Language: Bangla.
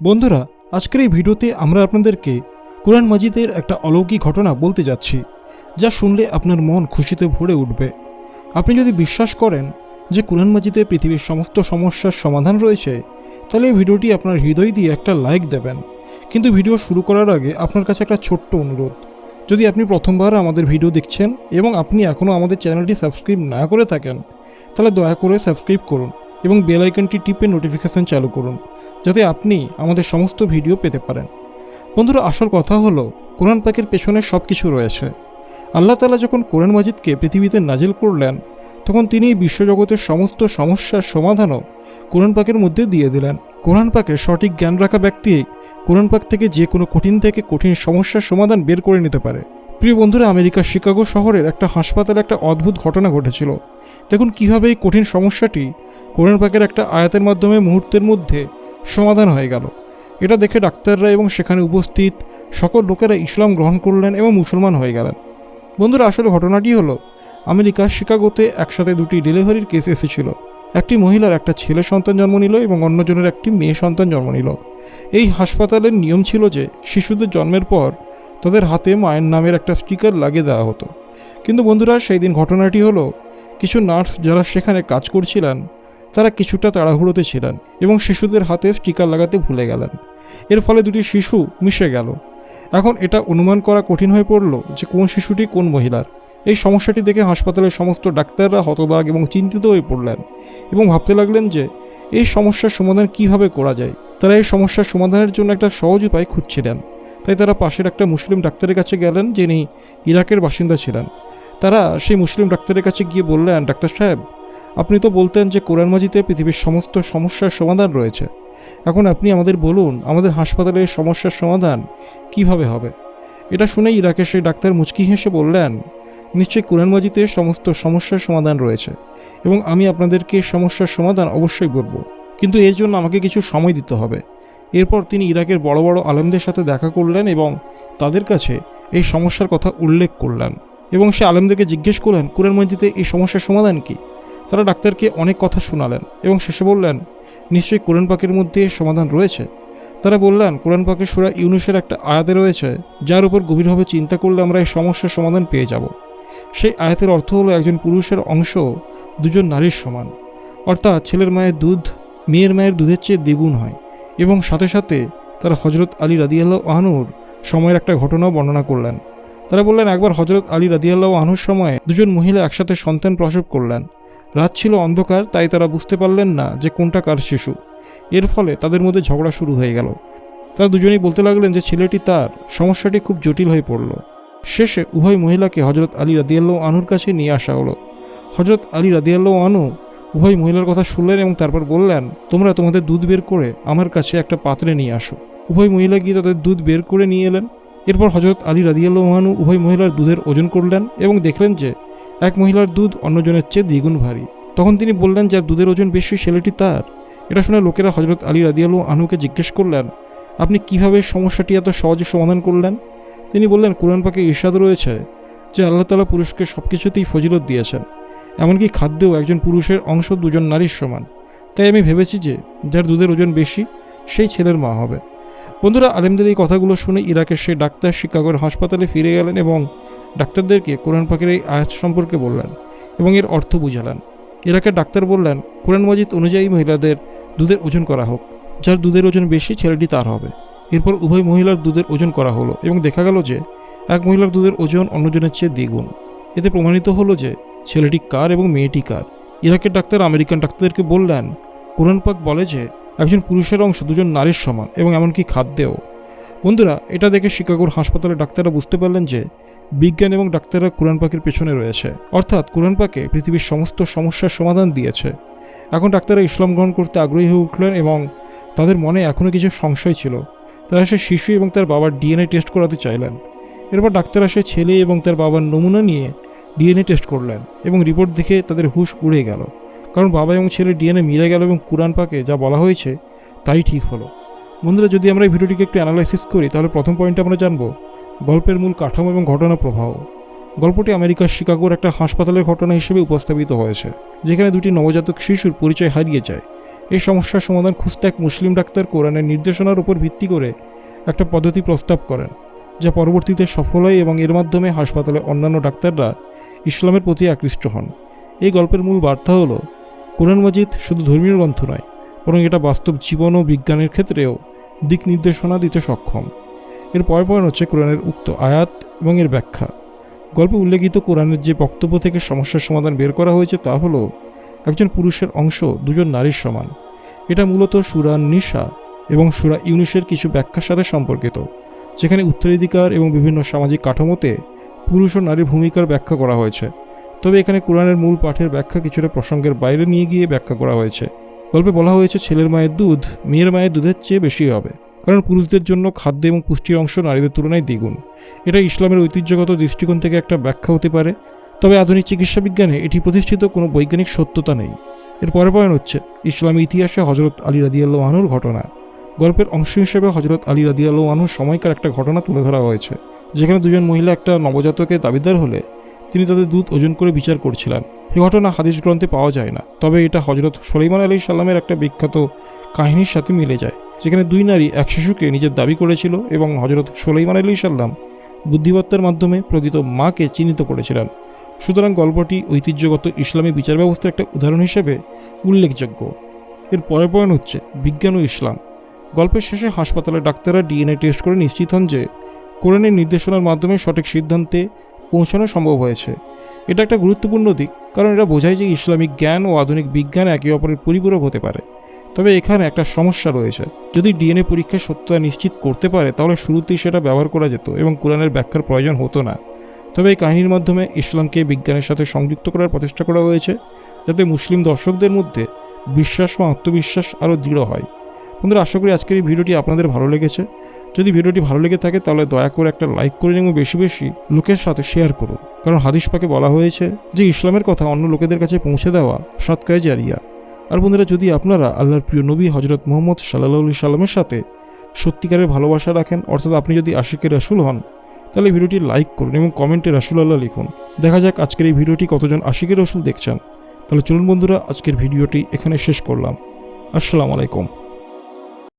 বন্ধুরা, আজকের এই ভিডিওতে আমরা আপনাদেরকে কোরআন মাজিদের একটা অলৌকিক ঘটনা বলতে যাচ্ছি, যা শুনলে আপনার মন খুশিতে ভরে উঠবে। আপনি যদি বিশ্বাস করেন যে কোরআন মাজিদে পৃথিবীর সমস্ত সমস্যার সমাধান রয়েছে, তাহলে এই ভিডিওটি আপনার হৃদয় দিয়ে একটা লাইক দেবেন। কিন্তু ভিডিও শুরু করার আগে আপনার কাছে একটা ছোট্ট অনুরোধ। যদি আপনি প্রথমবার আমাদের ভিডিও দেখছেন এবং আপনি এখনও আমাদের চ্যানেলটি সাবস্ক্রাইব না করে থাকেন, তাহলে দয়া করে সাবস্ক্রাইব করুন। এবং বেল আইকনটি টিপে নোটিফিকেশন চালু করুন, যাতে আপনি আমাদের সমস্ত ভিডিও পেতে পারেন। বন্ধুরা, আসল কথা হলো, কোরআন পাকের পেছনে সব কিছু রয়েছে। আল্লাহ তালা যখন কোরআন মাজিদকে পৃথিবীতে নাজিল করলেন, তখন তিনি বিশ্বজগতের সমস্ত সমস্যার সমাধানও কোরআন পাকের মধ্যে দিয়ে দিলেন। কোরআন পাকের সঠিক জ্ঞান রাখা ব্যক্তি কোরআন পাক থেকে যে কোনো কঠিন থেকে কঠিন সমস্যার সমাধান বের করে নিতে পারে। প্রিয় বন্ধুরা আমেরিকার শিকাগো শহরের একটা হাসপাতালে একটা অদ্ভুত ঘটনা ঘটেছিল। দেখুন কীভাবে এই কঠিন সমস্যাটি কোরআন পাকের একটা আয়াতের মাধ্যমে মুহূর্তের মধ্যে সমাধান হয়ে গেল। এটা দেখে ডাক্তাররা এবং সেখানে উপস্থিত সকল লোকেরা ইসলাম গ্রহণ করলেন এবং মুসলমান হয়ে গেলেন। বন্ধুরা, আসলে ঘটনাটি হলো আমেরিকার শিকাগোতে একসাথে দুটি ডেলিভারির কেস এসেছিল। একটি মহিলার একটা ছেলে সন্তান জন্ম নিল এবং অন্যজনের একটি মেয়ে সন্তান জন্ম নিল। এই হাসপাতালের নিয়ম ছিল যে, শিশুদের জন্মের পর তাদের হাতে মায়ের নামের একটা স্টিকার লাগিয়ে দেওয়া হতো। কিন্তু বন্ধুরা সেই দিন ঘটনাটি হলো, কিছু নার্স যারা সেখানে কাজ করছিলেন, তারা কিছুটা তাড়াহুড়োতে ছিলেন এবং শিশুদের হাতে স্টিকার লাগাতে ভুলে গেলেন। এর ফলে দুটি শিশু মিশে গেল। এখন এটা অনুমান করা কঠিন হয়ে পড়ল যে কোন শিশুটি কোন মহিলার। এই সমস্যাটি দেখে হাসপাতালের সমস্ত ডাক্তাররা হতবাক এবং চিন্তিত হয়ে পড়লেন এবং ভাবতে লাগলেন যে, এই সমস্যার সমাধান কীভাবে করা যায়? তারা এই সমস্যার সমাধানের জন্য একটা সহজ উপায় খুঁজছিলেন। তাই তারা পাশের একটা মুসলিম ডাক্তারের কাছে গেলেন যিনি ইরাকের বাসিন্দা ছিলেন। তারা সেই মুসলিম ডাক্তারের কাছে গিয়ে বললেন, ডাক্তার সাহেব, আপনি তো বলতেন যে কোরআন মাজিতে পৃথিবীর সমস্ত সমস্যার সমাধান রয়েছে। এখন আপনি আমাদের বলুন, আমাদের হাসপাতালের সমস্যার সমাধান কীভাবে হবে? এটা শুনে ইরাকের সেই ডাক্তার মুচকি হেসে বললেন, নিশ্চয়ই কোরআন মাজিতে সমস্ত সমস্যার সমাধান রয়েছে এবং আমি আপনাদেরকে সমস্যার সমাধান অবশ্যই বলব। কিন্তু এর জন্য আমাকে কিছু সময় দিতে হবে। এরপর তিনি ইরাকের বড় বড় আলেমদের সাথে দেখা করলেন এবং তাদের কাছে এই সমস্যার কথা উল্লেখ করলেন এবং সে আলেমদেরকে জিজ্ঞেস করলেন কোরআন মসজিদে এই সমস্যার সমাধান কী? তারা ডাক্তারকে অনেক কথা শোনালেন এবং শেষে বললেন, নিশ্চয়ই কোরআন পাকের মধ্যে সমাধান রয়েছে? তারা বললেন, কোরআন পাকের সুরা ইউনুসের একটা আয়াতে রয়েছে, যার উপর গভীরভাবে চিন্তা করলে আমরা এই সমস্যার সমাধান পেয়ে যাব। সেই আয়াতের অর্থ হলো একজন পুরুষের অংশ দুজন নারীর সমান। অর্থাৎ ছেলের মায়ের দুধ মেয়ের মায়ের দুধের চেয়ে দ্বিগুণ হয়। এবং সাথে সাথে তারা হজরত আলী রাদিয়াল্লাহ আহনুর সময়ের একটা ঘটনাও বর্ণনা করলেন। তারা বললেন, একবার হজরত আলী রাদিয়াল্লাহ আহনুর সময়ে দুজন মহিলা একসাথে সন্তান প্রসব করলেন। রাত ছিল অন্ধকার, তাই তারা বুঝতে পারলেন না যে কোনটা কার শিশু। এর ফলে তাদের মধ্যে ঝগড়া শুরু হয়ে গেল। তারা দুজনেই বলতে লাগলেন যে ছেলেটি তার সমস্যাটি খুব জটিল হয়ে পড়ল। শেষে উভয় মহিলাকে হজরত আলী রাদিয়াল্লাহ আনুর কাছে নিয়ে আসা হলো। হজরত আলী রাদিয়াল্লাহ আনু উভয় মহিলার কথা শুনলেন এবং তারপর বললেন, তোমরা তোমাদের দুধ বের করে আমার কাছে একটা পাত্রে নিয়ে আসো। উভয় মহিলা গিয়ে তাদের দুধ বের করে নিয়ে এলেন। এরপর হজরত আলী রাদিয়াল্লাহ আনু উভয় মহিলার দুধের ওজন করলেন এবং দেখলেন যে এক মহিলার দুধ অন্যজনের চেয়ে দ্বিগুণ ভারী। তখন তিনি বললেন, যার দুধের ওজন বেশি ছেলেটি তার? এটা শুনে লোকেরা হজরত আলী রাদিয়ালু আনুকে জিজ্ঞেস করলেন, আপনি কীভাবে সমস্যাটি এত সহজে সমাধান করলেন? তিনি বললেন, কোরআন পাকে ইরশাদ রয়েছে, যে আল্লাহ তালা পুরুষকে সব কিছুতেই ফজিলত দিয়েছেন। এমনকি খাদ্যেও একজন পুরুষের অংশ দুজন নারীর সমান। তাই আমি ভেবেছি যে, যার দুধের ওজন বেশি, সেই ছেলের মা হবে। বন্ধুরা, আলেমদের এই কথাগুলো শুনে ইরাকের সেই ডাক্তার শিকাগোর হাসপাতালে ফিরে গেলেন এবং ডাক্তারদেরকে কোরআন পাখির এই আয়াত সম্পর্কে বললেন এবং এর অর্থ বুঝালেন। ইরাকের ডাক্তার বললেন, কোরআন মজিদ অনুযায়ী মহিলাদের দুধের ওজন করা হোক। যার দুধের ওজন বেশি, ছেলেটি তার হবে। এরপর উভয় মহিলার দুধের ওজন করা হলো এবং দেখা গেল যে, এক মহিলার দুধের ওজন অন্যজনের চেয়ে দ্বিগুণ। এতে প্রমাণিত হলো যে ছেলেটি কার এবং মেয়েটি কার? ইরাকের ডাক্তার, আমেরিকান ডাক্তারদেরকে বললেন, কোরআন পাক বলে যে, একজন পুরুষের অংশ দুজন নারীর সমান এবং এমনকি খাদ্যেও। বন্ধুরা, এটা দেখে শিকাগোর হাসপাতালে ডাক্তাররা বুঝতে পারলেন যে, বিজ্ঞান এবং ডাক্তাররা কোরআন পাকের পেছনে রয়েছে। অর্থাৎ কোরআন পাকে পৃথিবীর সমস্ত সমস্যার সমাধান দিয়েছে। এখন ডাক্তাররা ইসলাম গ্রহণ করতে আগ্রহী হয়ে উঠলেন এবং তাদের মনে এখনও কিছু সংশয় ছিল। তারা সে শিশু এবং তার বাবার ডিএনএ টেস্ট করাতে চাইলেন। এরপর ডাক্তাররা সে ছেলে এবং তার বাবার নমুনা নিয়ে ডিএনএ টেস্ট করলেন এবং রিপোর্ট দেখে তাদের হুশ উড়ে গেল। কারণ বাবা এবং ছেলে ডিএনএ মিলে গেল এবং কোরআন পাকে যা বলা হয়েছে তাই ঠিক হলো। বন্ধুরা, যদি আমরা এই ভিডিওটিকে একটু অ্যানালাইসিস করি, তাহলে প্রথম পয়েন্টে আমরা জানব গল্পের মূল কাঠামো এবং ঘটনা প্রবাহ। গল্পটি আমেরিকার শিকাগোর একটা হাসপাতালের ঘটনা হিসেবে উপস্থাপিত হয়েছে, যেখানে দুটি নবজাতক শিশুর পরিচয় হারিয়ে যায়। এই সমস্যার সমাধান খুঁজতে এক মুসলিম ডাক্তার কোরআনের নির্দেশনার উপর ভিত্তি করে একটা পদ্ধতি প্রস্তাব করেন। যা পরবর্তীতে সফল হয় এবং এর মাধ্যমে হাসপাতালে অন্যান্য ডাক্তাররা ইসলামের প্রতি আকৃষ্ট হন। এই গল্পের মূল বার্তা হলো, কোরআন মজিদ শুধু ধর্মীয় গ্রন্থ নয়, বরং এটা বাস্তব জীবন ও বিজ্ঞানের ক্ষেত্রেও দিক নির্দেশনা দিতে সক্ষম। এর পরের পয়েন্ট হচ্ছে কোরআনের উক্ত আয়াত এবং এর ব্যাখ্যা। গল্পে উল্লেখিত কোরআনের যে বক্তব্য থেকে সমস্যার সমাধান বের করা হয়েছে তা হলো, একজন পুরুষের অংশ দুজন নারীর সমান। এটা মূলত সুরা নিশা এবং সুরা ইউনিসের কিছু ব্যাখ্যার সাথে সম্পর্কিত। যেখানে উত্তরাধিকার এবং বিভিন্ন সামাজিক কাঠামোতে পুরুষ ও নারীর ভূমিকার ব্যাখ্যা করা হয়েছে। তবে এখানে কোরআনের মূল পাঠের ব্যাখ্যা কিছুটা প্রসঙ্গের বাইরে নিয়ে গিয়ে ব্যাখ্যা করা হয়েছে। গল্পে বলা হয়েছে, ছেলের মায়ের দুধ মেয়ের মায়ের দুধের চেয়ে বেশি হবে। কারণ পুরুষদের জন্য খাদ্য এবং পুষ্টির অংশ নারীদের তুলনায় দ্বিগুণ। এটা ইসলামের ঐতিহ্যগত দৃষ্টিকোণ থেকে একটা ব্যাখ্যা হতে পারে। তবে আধুনিক চিকিৎসা বিজ্ঞানে এটি প্রতিষ্ঠিত কোনো বৈজ্ঞানিক সত্যতা নেই। এর পরে পয়েন্ট হচ্ছে, ইসলামী ইতিহাসে হজরত আলী রাদিয়াল্লাহ আনুর ঘটনা। গল্পের অংশ হিসেবে হজরত আলী রাদিয়াল্লাহ আনুর সময়কার একটা ঘটনা তুলে ধরা হয়েছে, যেখানে দুজন মহিলা একটা নবজাতকের দাবিদার হলে তিনি তাদের দুধ ওজন করে বিচার করছিলেন। এই ঘটনা হাদিস গ্রন্থে পাওয়া যায় না, তবে এটা হজরত সলেমান আলী সাল্লামের একটা বিখ্যাত কাহিনীর সাথে মিলে যায়, যেখানে দুই নারী এক শিশুকে নিজের দাবি করেছিল এবং হজরত সোলাইমান আলী সাল্লাম বুদ্ধিমত্তার মাধ্যমে প্রকৃত মাকে চিহ্নিত করেছিলেন। সুতরাং গল্পটি ঐতিহ্যগত ইসলামী বিচার ব্যবস্থার একটা উদাহরণ হিসেবে উল্লেখযোগ্য। এর পরের পয়েন্ট হচ্ছে বিজ্ঞান ও ইসলাম। গল্পের শেষে হাসপাতালের ডাক্তাররা ডিএনএ টেস্ট করে নিশ্চিত হন যে কোরআনের নির্দেশনার মাধ্যমে সঠিক সিদ্ধান্তে পৌঁছানো সম্ভব হয়েছে। এটা একটা গুরুত্বপূর্ণ দিক, কারণ এটা বোঝায় যে ইসলামিক জ্ঞান ও আধুনিক বিজ্ঞান একে অপরের পরিপূরক হতে পারে। তবে এখানে একটা সমস্যা রয়েছে। যদি ডিএনএ পরীক্ষার সত্যতা নিশ্চিত করতে পারে, তাহলে শুরুতেই সেটা ব্যবহার করা যেত এবং কোরআনের ব্যাখ্যার প্রয়োজন হতো না। তবে এই কাহিনীর মাধ্যমে ইসলামকে বিজ্ঞানের সাথে সংযুক্ত করার প্রচেষ্টা করা হয়েছে, যাতে মুসলিম দর্শকদের মধ্যে বিশ্বাস ও আত্মবিশ্বাস আরও দৃঢ় হয়। বন্ধুরা, আশা করি আজকের এই ভিডিওটি আপনাদের ভালো লেগেছে। যদি ভিডিওটি ভালো লেগে থাকে, তাহলে দয়া করে একটা লাইক করে এবং বেশি বেশি লোকের সাথে শেয়ার করুন। কারণ হাদিস পাকে বলা হয়েছে যে, ইসলামের কথা অন্য লোকেদের কাছে পৌঁছে দেওয়া সৎকায় জারিয়া। আর বন্ধুরা, যদি আপনারা আল্লাহর প্রিয় নবী হজরত মোহাম্মদ সাল্লাহ সাল্লামের সাথে সত্যিকারের ভালোবাসা রাখেন, অর্থাৎ আপনি যদি আশিকের রাসুল হন, তাহলে ভিডিওটি লাইক করুন এবং কমেন্টে রাসুল আল্লাহ লিখুন। দেখা যাক আজকের এই ভিডিওটি কতজন আশিকের রসুল দেখছেন। তাহলে চলুন বন্ধুরা, আজকের ভিডিওটি এখানে শেষ করলাম। আসসালামু আলাইকুম।